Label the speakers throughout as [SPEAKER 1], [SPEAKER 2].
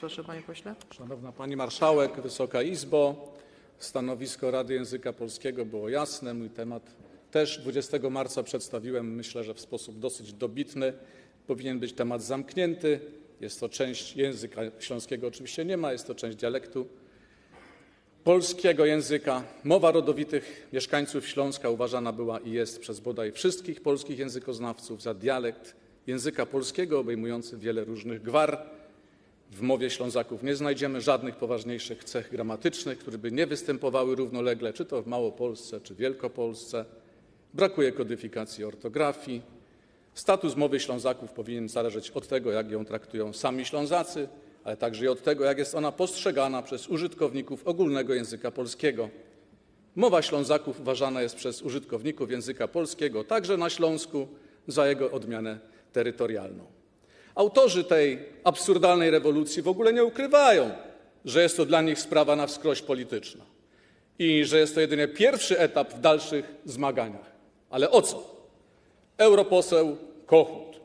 [SPEAKER 1] Proszę, panie pośle.
[SPEAKER 2] Szanowna Pani Marszałek, Wysoka Izbo, stanowisko Rady Języka Polskiego było jasne. Mój temat też 20 marca przedstawiłem, myślę, że w sposób dosyć dobitny. Powinien być temat zamknięty. Jest to część języka śląskiego, oczywiście nie ma, jest to część dialektu polskiego języka. Mowa rodowitych mieszkańców Śląska uważana była i jest przez bodaj wszystkich polskich językoznawców za dialekt języka polskiego obejmujący wiele różnych gwar. W mowie Ślązaków nie znajdziemy żadnych poważniejszych cech gramatycznych, które by nie występowały równolegle, czy to w Małopolsce, czy Wielkopolsce. Brakuje kodyfikacji ortografii. Status mowy Ślązaków powinien zależeć od tego, jak ją traktują sami Ślązacy, ale także i od tego, jak jest ona postrzegana przez użytkowników ogólnego języka polskiego. Mowa Ślązaków uważana jest przez użytkowników języka polskiego także na Śląsku za jego odmianę terytorialną. Autorzy tej absurdalnej rewolucji w ogóle nie ukrywają, że jest to dla nich sprawa na wskroś polityczna i że jest to jedynie pierwszy etap w dalszych zmaganiach. Ale o co? Europoseł Kochut.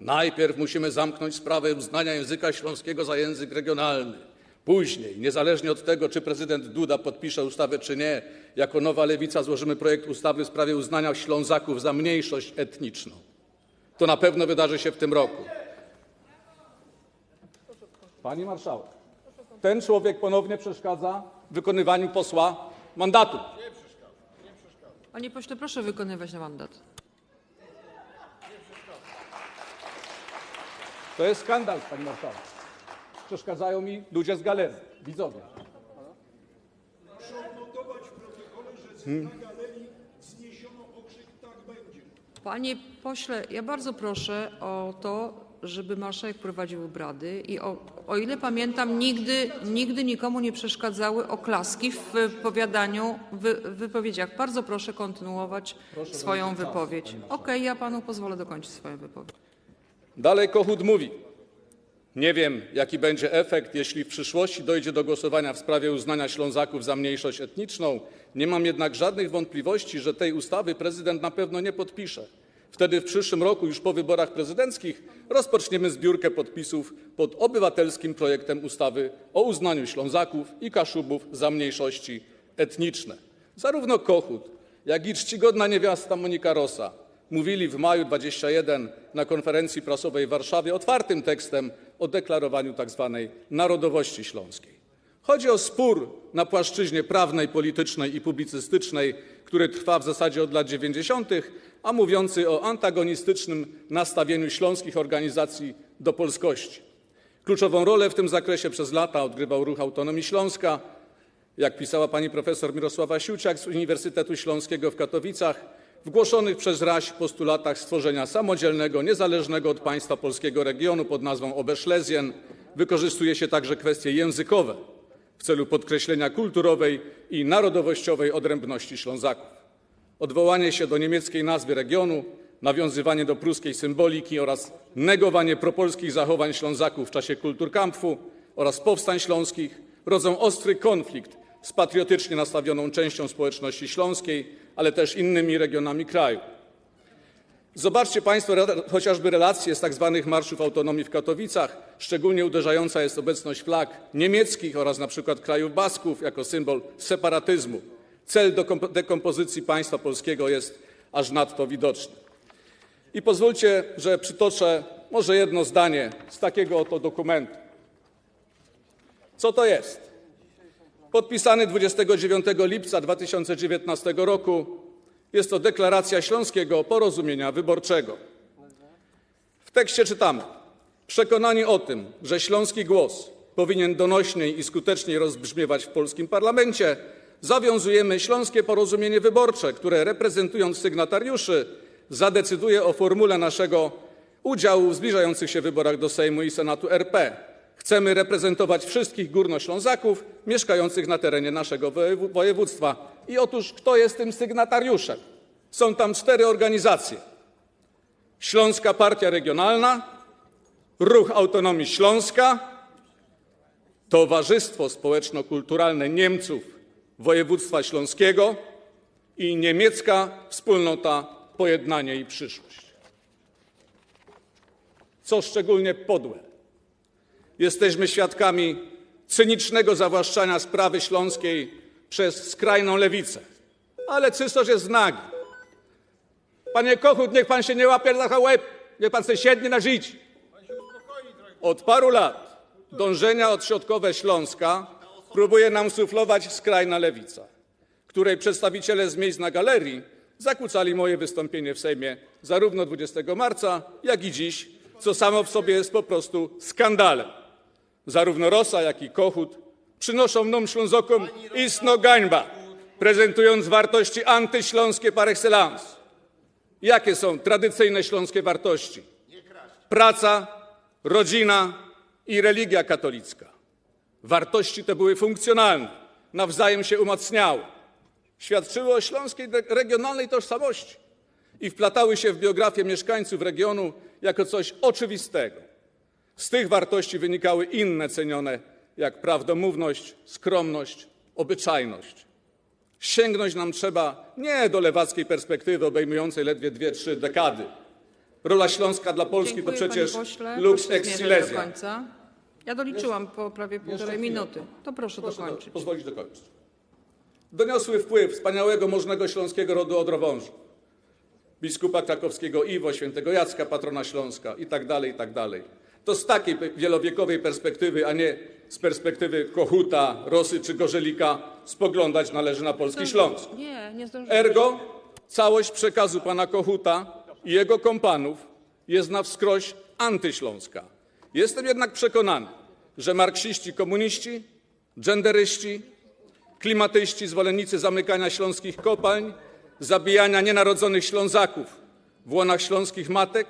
[SPEAKER 2] Najpierw musimy zamknąć sprawę uznania języka śląskiego za język regionalny. Później, niezależnie od tego, czy prezydent Duda podpisze ustawę, czy nie, jako nowa lewica złożymy projekt ustawy w sprawie uznania Ślązaków za mniejszość etniczną. To na pewno wydarzy się w tym roku. Pani marszałek, ten człowiek ponownie przeszkadza w wykonywaniu posła mandatu.
[SPEAKER 1] Panie pośle, proszę wykonywać na mandat.
[SPEAKER 2] To jest skandal, pani marszałek. Przeszkadzają mi ludzie z galerii, widzowie.
[SPEAKER 3] Proszę odnotować w protokole, że na galerii zniesiono okrzyk tak będzie.
[SPEAKER 1] Panie pośle, ja bardzo proszę o to, żeby marszałek prowadził obrady i o, o ile pamiętam, nigdy, nigdy nikomu nie przeszkadzały oklaski w wypowiadaniu, wy, wypowiedziach. Bardzo proszę kontynuować swoją
[SPEAKER 2] ograniczyć czas,
[SPEAKER 1] wypowiedź. Okej, ja panu pozwolę dokończyć swoją wypowiedź.
[SPEAKER 2] Dalej Kochut mówi. Nie wiem, jaki będzie efekt, jeśli w przyszłości dojdzie do głosowania w sprawie uznania Ślązaków za mniejszość etniczną. Nie mam jednak żadnych wątpliwości, że tej ustawy prezydent na pewno nie podpisze. Wtedy w przyszłym roku, już po wyborach prezydenckich, rozpoczniemy zbiórkę podpisów pod obywatelskim projektem ustawy o uznaniu Ślązaków i Kaszubów za mniejszości etniczne. Zarówno Kochut, jak i czcigodna niewiasta Monika Rosa mówili w maju 21 na konferencji prasowej w Warszawie otwartym tekstem o deklarowaniu tzw. narodowości śląskiej. Chodzi o spór na płaszczyźnie prawnej, politycznej i publicystycznej, który trwa w zasadzie od lat 90., a mówiący o antagonistycznym nastawieniu śląskich organizacji do polskości. Kluczową rolę w tym zakresie przez lata odgrywał ruch Autonomii Śląska, jak pisała pani profesor Mirosława Siuciak z Uniwersytetu Śląskiego w Katowicach, w głoszonych przez RAŚ postulatach stworzenia samodzielnego, niezależnego od państwa polskiego regionu pod nazwą Oberschlesien wykorzystuje się także kwestie językowe w celu podkreślenia kulturowej i narodowościowej odrębności Ślązaków. Odwołanie się do niemieckiej nazwy regionu, nawiązywanie do pruskiej symboliki oraz negowanie propolskich zachowań Ślązaków w czasie kulturkampfu oraz powstań śląskich rodzą ostry konflikt z patriotycznie nastawioną częścią społeczności śląskiej, ale też innymi regionami kraju. Zobaczcie Państwo chociażby relacje z tak zwanych marszów autonomii w Katowicach. Szczególnie uderzająca jest obecność flag niemieckich oraz przykład krajów Basków jako symbol separatyzmu. Cel dekompozycji państwa polskiego jest aż nadto widoczny. I pozwólcie, że przytoczę może jedno zdanie z takiego oto dokumentu. Co to jest? Podpisany 29 lipca 2019 roku jest to deklaracja Śląskiego Porozumienia Wyborczego. W tekście czytamy: Przekonani o tym, że śląski głos powinien donośniej i skuteczniej rozbrzmiewać w polskim parlamencie, zawiązujemy Śląskie Porozumienie Wyborcze, które reprezentując sygnatariuszy zadecyduje o formule naszego udziału w zbliżających się wyborach do Sejmu i Senatu RP. Chcemy reprezentować wszystkich górnoślązaków mieszkających na terenie naszego wojew- województwa. I otóż kto jest tym sygnatariuszem? Są tam cztery organizacje. Śląska Partia Regionalna, Ruch Autonomii Śląska, Towarzystwo Społeczno-Kulturalne Niemców Województwa Śląskiego i Niemiecka Wspólnota Pojednanie i Przyszłość. Co szczególnie podłe, Jesteśmy świadkami cynicznego zawłaszczania sprawy śląskiej przez skrajną lewicę. Ale cysarz jest nagi. Panie Kochut, niech pan się nie łapie za łeb, niech pan sobie siednie na żyć. Od paru lat dążenia odśrodkowe Śląska próbuje nam suflować skrajna lewica, której przedstawiciele z miejsc na galerii zakłócali moje wystąpienie w Sejmie zarówno 20 marca, jak i dziś, co samo w sobie jest po prostu skandalem. Zarówno Rosa, jak i Kochut przynoszą nam Ślązokom istno gańba, prezentując wartości antyśląskie par excellence. Jakie są tradycyjne śląskie wartości? Praca, rodzina i religia katolicka. Wartości te były funkcjonalne, nawzajem się umacniały, świadczyły o śląskiej regionalnej tożsamości i wplatały się w biografię mieszkańców regionu jako coś oczywistego. Z tych wartości wynikały inne cenione, jak prawdomówność, skromność, obyczajność. Sięgnąć nam trzeba nie do lewackiej perspektywy obejmującej ledwie dwie, trzy dekady. Rola Śląska dla Polski
[SPEAKER 1] Dziękuję,
[SPEAKER 2] to przecież
[SPEAKER 1] panie pośle.
[SPEAKER 2] lux
[SPEAKER 1] Proszę
[SPEAKER 2] ex
[SPEAKER 1] zmierzać do
[SPEAKER 2] silesia.
[SPEAKER 1] końca. Ja doliczyłam po prawie półtorej
[SPEAKER 2] chwilę.
[SPEAKER 1] minuty. To proszę,
[SPEAKER 2] Proszę do,
[SPEAKER 1] dokończyć.
[SPEAKER 2] pozwolić dokończyć. Doniosły wpływ wspaniałego, możnego śląskiego rodu Odrowążu, biskupa krakowskiego Iwo, świętego Jacka, patrona Śląska i tak dalej, i tak dalej. To z takiej wielowiekowej perspektywy, a nie z perspektywy Kochuta, Rosy czy Gorzelika spoglądać należy na polski Śląsk. Ergo całość przekazu pana Kochuta i jego kompanów jest na wskroś antyśląska. Jestem jednak przekonany, że marksiści, komuniści, genderyści, klimatyści, zwolennicy zamykania śląskich kopalń, zabijania nienarodzonych Ślązaków w łonach śląskich matek,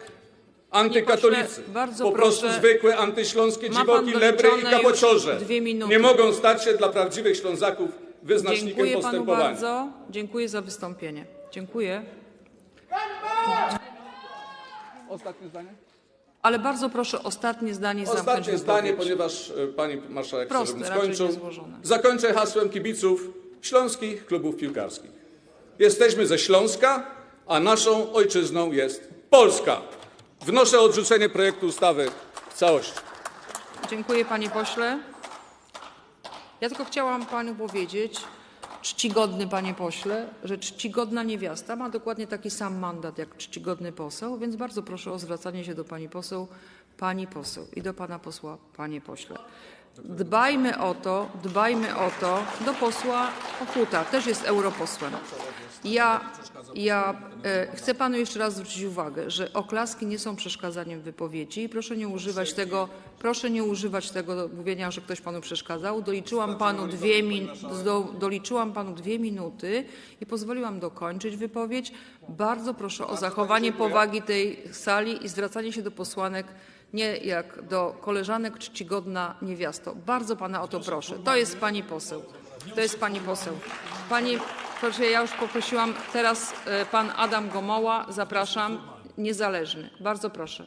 [SPEAKER 2] antykatolicy,
[SPEAKER 1] bardzo
[SPEAKER 2] po prostu
[SPEAKER 1] proszę.
[SPEAKER 2] zwykłe antyśląskie
[SPEAKER 1] Ma pan
[SPEAKER 2] dziwoki, lebry i
[SPEAKER 1] doliczone już
[SPEAKER 2] kabociorze
[SPEAKER 1] dwie minuty.
[SPEAKER 2] nie mogą stać się dla prawdziwych Ślązaków wyznacznikiem
[SPEAKER 1] Dziękuję panu
[SPEAKER 2] postępowania.
[SPEAKER 1] bardzo. Dziękuję za wystąpienie. Dziękuję.
[SPEAKER 2] Ostatnie zdanie?
[SPEAKER 1] Ale bardzo proszę ostatnie zdanie zamknąć
[SPEAKER 2] Ostatnie zdanie,
[SPEAKER 1] wypowiedź.
[SPEAKER 2] ponieważ e, pani marszałek chce,
[SPEAKER 1] Proste,
[SPEAKER 2] żebym
[SPEAKER 1] raczej
[SPEAKER 2] skończył.
[SPEAKER 1] niezłożone.
[SPEAKER 2] Zakończę hasłem kibiców śląskich klubów piłkarskich. Jesteśmy ze Śląska, a naszą ojczyzną jest Polska. Wnoszę o odrzucenie projektu ustawy w całości.
[SPEAKER 1] Dziękuję panie pośle. Ja tylko chciałam panu powiedzieć, czcigodny panie pośle, że czcigodna niewiasta ma dokładnie taki sam mandat jak czcigodny poseł, więc bardzo proszę o zwracanie się do pani poseł, pani poseł i do pana posła, panie pośle. Dbajmy o to, dbajmy o to, do posła Ochuta, też jest europosłem. Ja, ja e, chcę panu jeszcze raz zwrócić uwagę, że oklaski nie są przeszkadzaniem w wypowiedzi i proszę nie używać tego, proszę nie używać tego do mówienia, że ktoś panu przeszkadzał. Doliczyłam panu dwie, min, do, doliczyłam panu dwie minuty i pozwoliłam dokończyć wypowiedź. Bardzo proszę o zachowanie powagi tej sali i zwracanie się do posłanek nie jak do koleżanek czcigodna niewiasto. Bardzo pana o to proszę. To jest pani poseł. To jest pani poseł. Pani, proszę, ja już poprosiłam, teraz e, pan Adam Gomoła, zapraszam, niezależny. Bardzo proszę.